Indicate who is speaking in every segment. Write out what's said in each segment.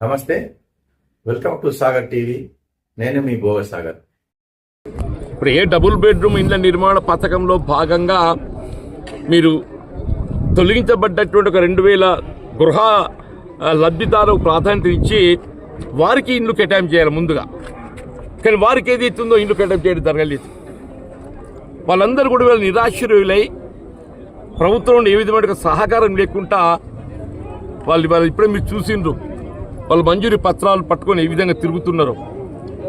Speaker 1: నమస్తే welcome to Sagar TV. నేను మీ భోగ సాగర్.
Speaker 2: ఇప్పుడు ఏ డబుల్ బెడ్రూమ్ ఇండ్ల నిర్మాణ పథకంలో భాగంగా మీరు తొలగించబడ్డటువంటి ఒక రెండు వేల గృహ లబ్ధిదారులకు లబ్ధిదారు ప్రాధాన్యత ఇచ్చి వారికి ఇండ్లు కేటాయింపు చేయాలి ముందుగా. కానీ వారికి ఏది ఇస్తుందో ఇండ్లు కేటాయింపు చేయడం జరగలేదు వాళ్ళందరూ కూడా వీళ్ళు నిరాశ్రయులై ప్రభుత్వం నుండి ఏ విధమైన సహకారం లేకుండా వాళ్ళు వాళ్ళు ఇప్పుడే మీరు చూసిండ్రు. వాళ్ళు మంజూరీ పత్రాలు పట్టుకొని ఏ విధంగా తిరుగుతున్నారు.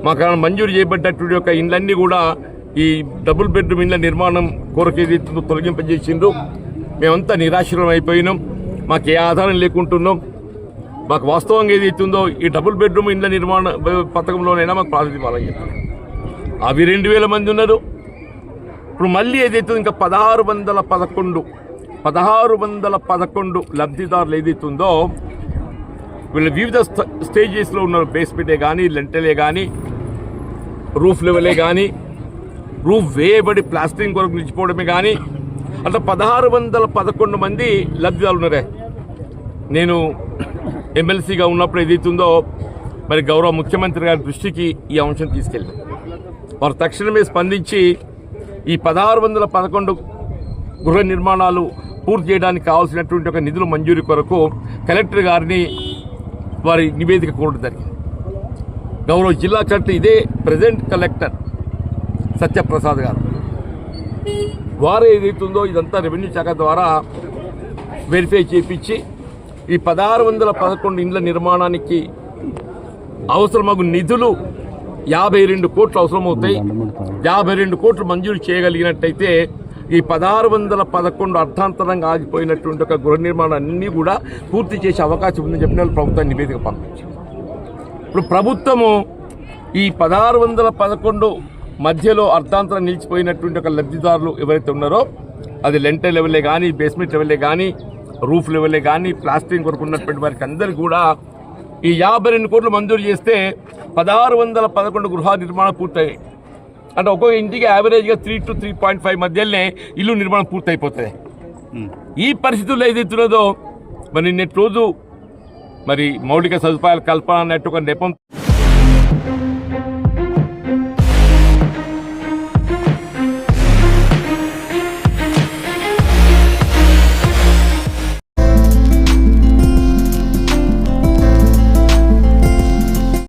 Speaker 2: మాకు మంజూరు చేయబడ్డటువంటి యొక్క ఇండ్లన్నీ కూడా ఈ డబుల్ బెడ్రూమ్ ఇండ్ల నిర్మాణం కొరకు ఏదైతుందో తొలగింపజేసిండ్రు. మేమంతా నిరాశ్రం అయిపోయినాం. మాకు ఏ ఆధారం లేకుంటున్నాం. మాకు వాస్తవంగా ఏదైతుందో ఈ డబుల్ బెడ్రూమ్ ఇండ్ల నిర్మాణ పథకంలోనైనా మాకు ప్రాతినిధ్యం ఇవ్వాలని చెప్పారు అవి రెండు వేల మంది ఉన్నారు. ఇప్పుడు మళ్ళీ ఏదైతే ఇంకా పదహారు వందల పదకొండు పదహారు వందల పదకొండు లబ్ధిదారులు ఏదైతుందో వీళ్ళు వివిధ స్టేజెస్లో ఉన్న బేస్మెంటే కానీ లెంటలే కానీ రూఫ్ లెవెలే కానీ రూఫ్ వేయబడి ప్లాస్టరింగ్ కొరకు నిలిచిపోవడమే కానీ అట్లా పదహారు వందల పదకొండు మంది లబ్ధిదారులు ఉన్నారే. నేను ఎమ్మెల్సీగా ఉన్నప్పుడు ఏదైతుందో మరి గౌరవ ముఖ్యమంత్రి గారి దృష్టికి ఈ అంశం తీసుకెళ్ళాను వారు తక్షణమే స్పందించి ఈ పదహారు వందల పదకొండు గృహ నిర్మాణాలు పూర్తి చేయడానికి కావాల్సినటువంటి ఒక నిధుల మంజూరు కొరకు కలెక్టర్ గారిని వారి నివేదిక కోరడం జరిగింది. గౌరవ జిల్లా కలెక్టర్ ఇదే ప్రజెంట్ కలెక్టర్ సత్యప్రసాద్ గారు. వారు ఏదైతుందో ఇదంతా రెవెన్యూ శాఖ ద్వారా వెరిఫై చేపించి ఈ పదహారు వందల పదకొండు ఇండ్ల నిర్మాణానికి అవసరమగు నిధులు యాభై రెండు కోట్లు అవసరమవుతాయి. యాభై రెండు కోట్లు మంజూరు చేయగలిగినట్టయితే ఈ పదహారు వందల పదకొండు అర్థాంతరంగా ఆగిపోయినటువంటి ఒక గృహ నిర్మాణాన్ని కూడా పూర్తి చేసే అవకాశం ఉందని చెప్పిన వాళ్ళు ప్రభుత్వం నివేదిక పంపించింది ఇప్పుడు ప్రభుత్వము ఈ పదహారు వందల పదకొండు మధ్యలో అర్ధాంతరం నిలిచిపోయినటువంటి ఒక లబ్ధిదారులు ఎవరైతే ఉన్నారో అది లెంటర్ లెవెలే కానీ బేస్మెంట్ లెవెలే కానీ రూఫ్ లెవెలే కానీ ప్లాస్టింగ్ కొరకు ఉన్నటువంటి వారికి అందరికీ కూడా ఈ యాభై రెండు కోట్లు మంజూరు చేస్తే పదహారు వందల పదకొండు గృహ నిర్మాణం పూర్తయ్యాయి. అంటే ఒక్కొక్క ఇంటికి యావరేజ్గా three to three point five మధ్యలోనే ఇల్లు నిర్మాణం పూర్తయిపోతుంది ఈ పరిస్థితుల్లో ఏదైతున్నదో మరి నిన్నటి రోజు మరి మౌలిక సదుపాయాల కల్పన అన్నట్టు ఒక నెపం